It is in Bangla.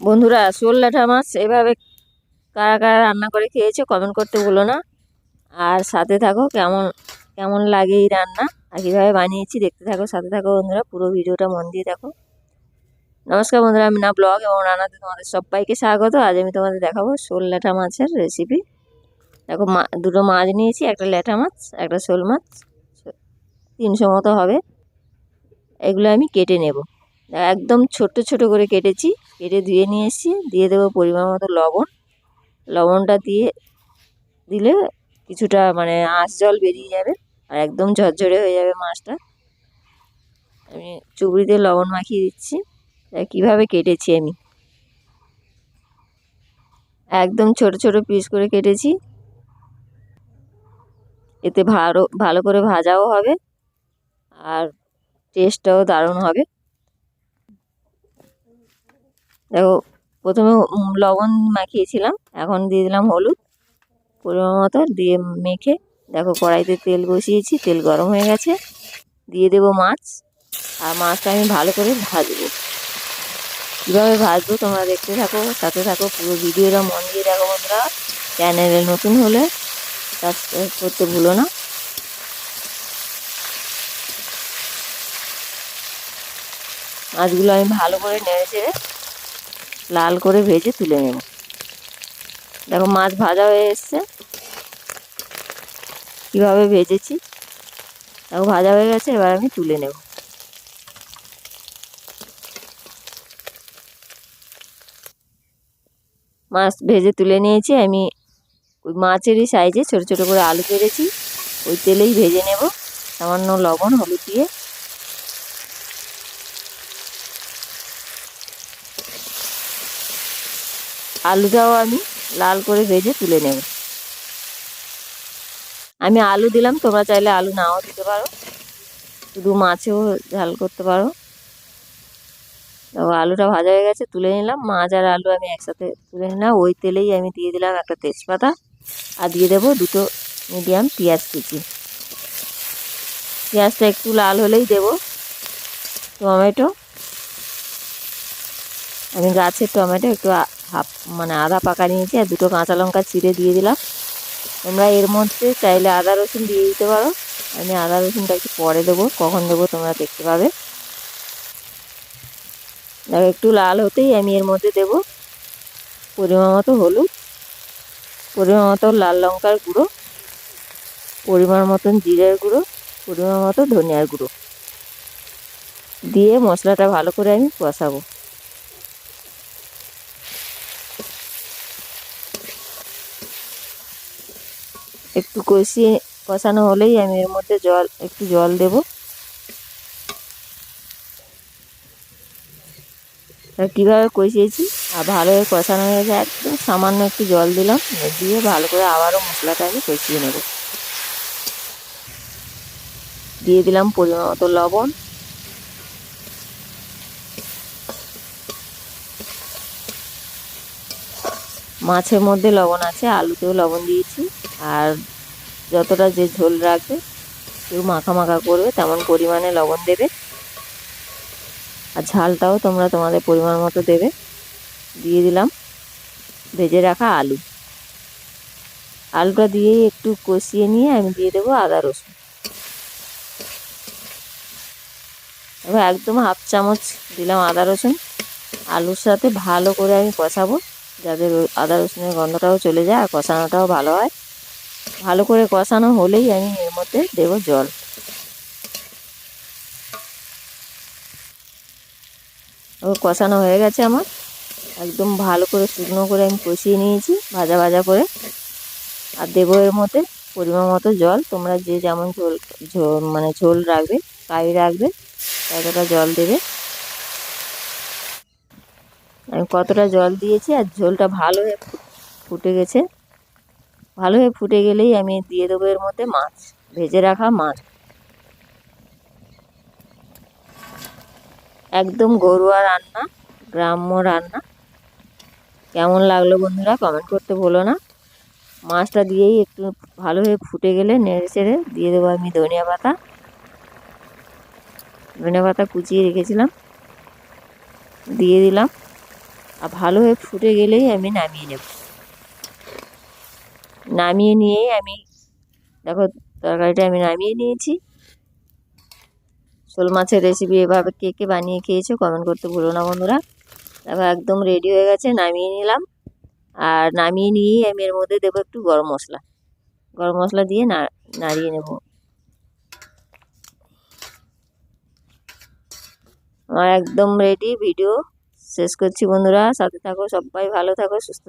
বন্ধুরা শোল ল্যাঠা মাছ এভাবে কারা কারা রান্না করে খেয়েছো কমেন্ট করতে ভুলো না। আর সাথে থাকো, কেমন কেমন লাগে এই রান্না? আর কীভাবে বানিয়েছি দেখতে থাকো, সাথে থাকো বন্ধুরা, পুরো ভিডিওটা মন দিয়ে দেখো। নমস্কার বন্ধুরা, আমি না ব্লগ এবং রান্নাতে তোমাদের সবাইকে স্বাগত। আজ আমি তোমাদের দেখাবো শোল ল্যাঠা মাছের রেসিপি দেখো, মা, দুটো মাছ নিয়েছি, একটা ল্যাঠা মাছ, একটা শোল মাছ, তিনশো মতো হবে। এগুলো আমি কেটে নেব। একদম ছোট ছোট করে কেটেছি। কেটে ধুয়ে নিয়ে এসেছি। দিয়ে দেবো পরিমাণ মতো লবণ। লবণটা দিয়ে দিলে কিছুটা মানে আঁশ জল বেরিয়ে যাবে আর একদম ঝরঝরে হয়ে যাবে মাছটা। আমি চুবড়িতে লবণ মাখিয়ে দিচ্ছি। কীভাবে কেটেছি আমি। একদম ছোট ছোট পিস করে কেটেছি। এতে ভালো ভালো করে ভাজাও হবে। আর টেস্টটাও দারুণ হবে। দেখো প্রথমে লবণ মাখিয়েছিলাম, এখন দিয়ে দিলাম হলুদ, পরিমাণ মতো দিয়ে মেখে, দেখো কড়াইতে তেল বসিয়েছি, তেল গরম হয়ে গেছে, দিয়ে দেবো মাছ, আর মাছটা আমি ভালো করে ভাজবো। কীভাবে ভাজবো তোমরা দেখতে থাকো, সাথে থাকো, পুরো ভিডিওটা মন দিয়ে দেখো বন্ধুরা, চ্যানেলে নতুন হলে সাবস্ক্রাইব করতে ভুলো না। মাছগুলো আমি ভালো করে নেড়ে চেড়ে লাল করে ভেজে তুলে নেব। দেখো মাছ ভাজা হয়ে এসছে। কীভাবে ভেজেছি? দেখো ভাজা হয়ে গেছে, এবার আমি তুলে নেব। মাছ ভেজে তুলে নিয়েছি, আমি ওই মাছেরই সাইজে ছোট ছোট করে আলু কেটেছি। ওই তেলেই ভেজে নেব। সামান্য লবণ, হলুদ দিয়ে। আলুটাও আমি লাল করে ভেজে তুলে নেব। আমি আলু দিলাম, তোমরা চাইলে আলু নাও দিতে পারো। শুধু মাছেও ঝাল করতে পারো। আলুটা ভাজা হয়ে গেছে, তুলে নিলাম। মাছ আর আলু আমি একসাথে তুলে নিলাম। ওই তেলেই আমি দিয়ে দিলাম একটা তেজপাতা। আর দিয়ে দেবো দুটো মিডিয়াম পেঁয়াজ কুচি। পেঁয়াজটা একটু লাল হলেই দেব। টমেটো। আমি গাছের টমেটো একটু হাফ মানে আধা পাকা নিয়েছি আর দুটো কাঁচা লঙ্কা চিড়ে দিয়ে দিলাম। তোমরা এর মধ্যে চাইলে আদা রসুন দিয়ে দিতে পারো। আমি আদা রসুনটা একটু পরে দেবো, কখন দেবো তোমরা দেখতে পাবে। দেখো, একটু লাল হতেই আমি এর মধ্যে দেব পরিমাণ মতো হলুদ, পরিমাণ মতো লাল লঙ্কার গুঁড়ো, পরিমাণ মতন জিরের গুঁড়ো, পরিমাণ মতো ধনিয়ার গুঁড়ো। দিয়ে মশলাটা ভালো করে আমি কষাবো। একটু কষিয়ে, কষানো হলেই আমি এর মধ্যে জল, একটু জল দেব। কীভাবে কষিয়েছি? আর ভালোভাবে কষানো হয়ে গেছে, একদম সামান্য একটু জল দিলাম দিয়ে ভালো করে আবারও মশলাটা আমি কষিয়ে নেব। দিয়ে দিলাম পরিমাণ মতো লবণ। মাছের মধ্যে লবণ আছে, আলুতেও লবণ দিয়েছি। আর যতটা যে ঝোল রাখবে, কেউ মাখা মাখা করবে, তেমন পরিমাণে লবণ দেবে। আর ঝালটাও তোমরা তোমাদের পরিমাণ মতো দেবে। দিয়ে দিলাম ভেজে রাখা আলু। আলুটা দিয়েই একটু কষিয়ে নিয়ে আমি দিয়ে দেবো আদা রসুন। এবার একদম হাফ চামচ দিলাম আদা রসুন। আলুর সাথে ভালো করে আমি কষাবো, যাতে আদা রসুনের গন্ধটাও চলে যায় আর কষানোটাও ভালো হয়। ভালো করে কষানো হলেই আমি এর মধ্যে দেব জল। কষানো হয়ে গেছে আমার। একদম ভালো করে শুকনো করে আমি কষিয়ে নিয়েছি, ভাজা ভাজা করে। আর দেবো এর মধ্যে পরিমাণ মতো জল। তোমরা যে যেমন ঝোল ঝোল মানে ঝোল রাখবে কাই রাখবে, ততটা জল দেবে। আমি কতটা জল দিয়েছি আর ঝোলটা ভালো ফুটে গেছে। ভালো হয়ে ফুটে গেলেই আমি দিয়ে দেবো এর মধ্যে মাছ, ভেজে রাখা মাছ। একদম ঘরোয়া রান্না, গ্রাম্য রান্না। কেমন লাগল বন্ধুরা কমেন্ট করতে ভুলো না। মাছটা দিয়েই একটু ভালোভাবে ফুটে গেলে নেড়ে চেড়ে দিয়ে দেবো আমি ধনিয়া পাতা। ধনিয়া পাতা কুচিয়ে রেখেছিলাম। দিয়ে দিলাম। আর ভালো হয়ে ফুটে গেলেই আমি নামিয়ে নেব। নামিয়ে নিয়েই আমি, দেখো তরকারিটা আমি নামিয়ে নিয়েছি। শোল মাছের রেসিপি এভাবে কে কে বানিয়ে খেয়েছো কমেন্ট করতে ভুলো না বন্ধুরা। দেখো একদম রেডি হয়ে গেছে, নামিয়ে নিলাম। আর নামিয়ে নিয়েই আমি এর মধ্যে দেবো একটু গরম মশলা। গরম মশলা দিয়ে না, নাড়িয়ে নেব। আমার একদম রেডি ভিডিও শেষ করছি বন্ধুরা। সাথে থাকো, সবাই ভালো থাকো, সুস্থ